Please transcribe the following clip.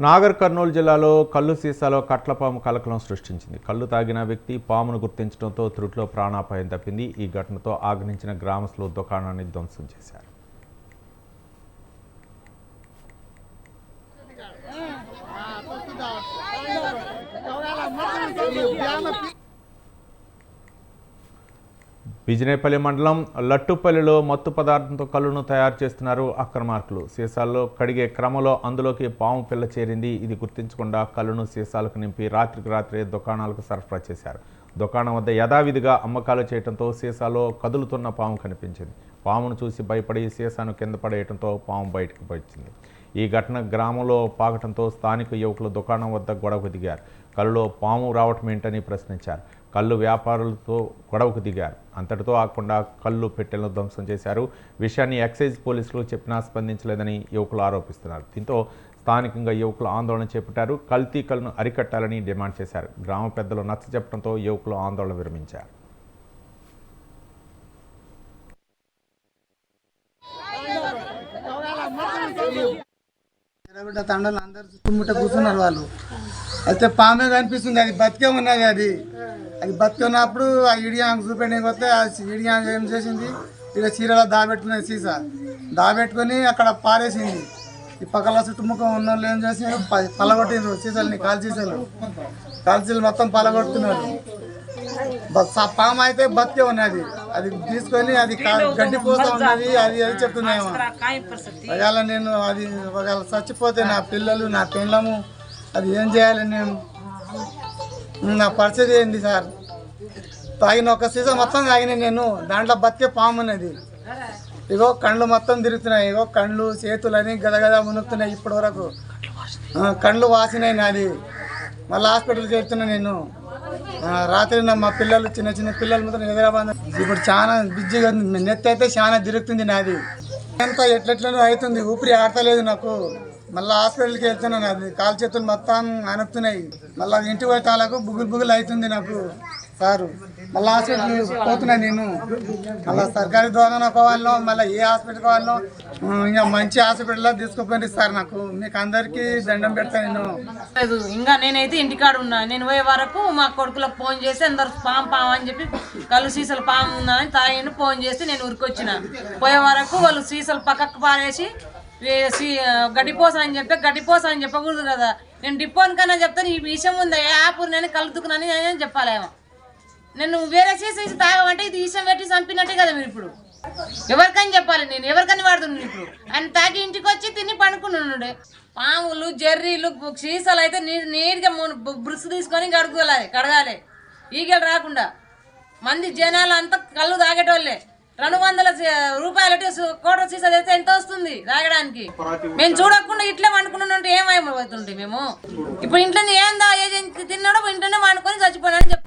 నాగర్ కర్నూలు జిల్లాలో కళ్ళు సీసాలో కట్లపాము కలకలం సృష్టించింది. కళ్ళు తాగిన వ్యక్తి పామును గుర్తించడంతో త్రుట్లో ప్రాణాపాయం తప్పింది. ఈ ఘటనతో ఆగ్నించిన గ్రామస్తులు దుకాణాన్ని ధ్వంసం చేశారు. బిజినేపల్లి మండలం లట్టుపల్లిలో మత్తు పదార్థంతో కళ్ళును తయారు చేస్తున్నారు అక్రమార్కులు. సీసాల్లో కడిగే క్రమంలో అందులోకి పాము పిల్ల చేరింది. ఇది గుర్తించకుండా కళ్ళును సీసాలకు నింపి రాత్రికి రాత్రే దుకాణాలకు సరఫరా చేశారు. దుకాణం వద్ద యథావిధిగా అమ్మకాలు చేయడంతో సీసాలో కదులుతున్న పాము కనిపించింది. పామును చూసి భయపడి సీసాను కింద పడేయడంతో పాము బయటకు వచ్చింది ఈ ఘటన గ్రామంలో పాకటంతో స్థానిక యువకులు దుకాణం వద్ద గొడవకు దిగారు. కళ్ళులో పాము రావటం ఏంటని ప్రశ్నించారు. కళ్ళు వ్యాపారులతో గొడవకు దిగారు. అంతటితో ఆకుండా కళ్ళు పెట్టెలను ధ్వంసం చేశారు. విషయాన్ని ఎక్సైజ్ పోలీసులు చెప్పినా స్పందించలేదని యువకులు ఆరోపిస్తున్నారు. దీంతో స్థానికంగా యువకులు ఆందోళన చేపట్టారు. కల్తీ కళ్ళను అరికట్టాలని డిమాండ్ చేశారు. గ్రామ పెద్దలు నచ్చ చెప్పడంతో యువకులు ఆందోళన విరమించారు. ఎర్రబిడ్డ తండలు అందరు చుట్టుముట్ట కూర్చున్నారు వాళ్ళు. అయితే పామే కనిపిస్తుంది అది బతికే ఉన్నది అది. అది బతికే ఉన్నప్పుడు ఆ ఇడియాంగ్ చూపెట్టడానికి వస్తే ఆ ఇడియాంగ్ ఏం చేసింది? ఇక చీరలో దాబెట్టుకునేది సీసా. దాబెట్టుకొని అక్కడ పారేసింది. ఈ పక్కల చుట్టుముఖం ఉన్న వాళ్ళు ఏం చేసినారు? ప- సీసాలని కాల్చీసాలు కాల్చీలు మొత్తం పలగొడుతున్నారు. పాము అయితే బతికే ఉన్నది. అది తీసుకొని అది కా- గడ్డి పోతా ఉన్నది అది అది చెప్తున్నాయేమో ఒకవేళ నేను అది ఒకవేళ చచ్చిపోతే నా పిల్లలు నా పిల్లము అది ఏం చేయాలి నేను? నా పరిస్థితి ఏంది సార్? తాగిన ఒక సీజన్ మొత్తం తాగిన నేను దాంట్లో బతికే పాము ఉన్నది. ఇగో కళ్ళు మొత్తం తిరుగుతున్నాయి ఇగో కళ్ళు చేతులని గదగద మునుగుతున్నాయి ఇప్పటి వరకు కళ్ళు వాసినాయి నాది. మళ్ళీ హాస్పిటల్కి వెళ్తున్నా నేను. రాత్రి నా మా పిల్లలు చిన్న చిన్న పిల్లలు మొత్తం హైదరాబాద్ ఇప్పుడు చాలా బిజీగా ఉంది. నెత్తి అయితే చాలా తిరుగుతుంది నాది. ఎంత ఎట్లెట్లనో అవుతుంది. ఊపిరి ఆడతలేదు నాకు. మళ్ళీ హాస్పిటల్కి వెళ్తున్నాను అది కాలు చేతులు మొత్తం అనపుతున్నాయి మళ్ళీ ఇంటి పోయేటాలకు బుగులు బుగులు అవుతుంది నాకు సారు. మళ్ళీ హాస్పిటల్ పోతున్నా నేను. మళ్ళీ సర్కారీ దవాఖానా పోవాలో మళ్ళీ ఏ హాస్పిటల్ కావాలనో ఇంకా మంచి హాస్పిటల్లో తీసుకుపోయింది సార్ నాకు. మీకు అందరికీ దండం పెడతాను నేను. లేదు ఇంకా నేనైతే ఇంటికాడ ఉన్నా. నేను పోయే వరకు మా కొడుకులకు ఫోన్ చేసి అందరు పాము పాము అని చెప్పి కళ్ళు సీసాలు పాము ఉందని తాగిండు ఫోన్ చేసి నేను ఉరికొచ్చిన. పోయే వరకు వాళ్ళు సీసాలు పక్కకు పారేసి గడ్డిపోస అని చెప్తే గడ్డిపోస అని చెప్పకూడదు కదా. నేను డిపోన్ కన్నా చెప్తాను ఈ విషయం ఉంది? ఏ నేను కలుతుకున్నాను నేను చెప్పాలేమో. నేను వేరే సీసా తాగమంటే ఇది విషయం పెట్టి చంపినట్టే కదా మీరు ఇప్పుడు. ఎవరికని చెప్పాలి నేను? ఎవరికని వాడుతున్నాను ఇప్పుడు? ఆయన తాగి ఇంటికి వచ్చి తిని పండుకున్నాడు పాములు జర్రీలు సీసాలు అయితే నీరు నీట్గా బ్రుష్ తీసుకొని కడుకోవాలి కడగాలి. ఈగలు రాకుండా. మంది జనాలు అంతా కళ్ళు తాగేటోళ్ళే. రెండు వందల రూపాయలు కోట సీసా తెస్తే ఎంత వస్తుంది తాగడానికి మేము చూడకుండా ఇట్లే వండుకున్నట్టు ఏమైపోతుంటే మేము? ఇప్పుడు ఇంట్లో ఏందా ఏ తిన్నాడో ఇంట్లోనే వండుకొని చచ్చిపోయినా అని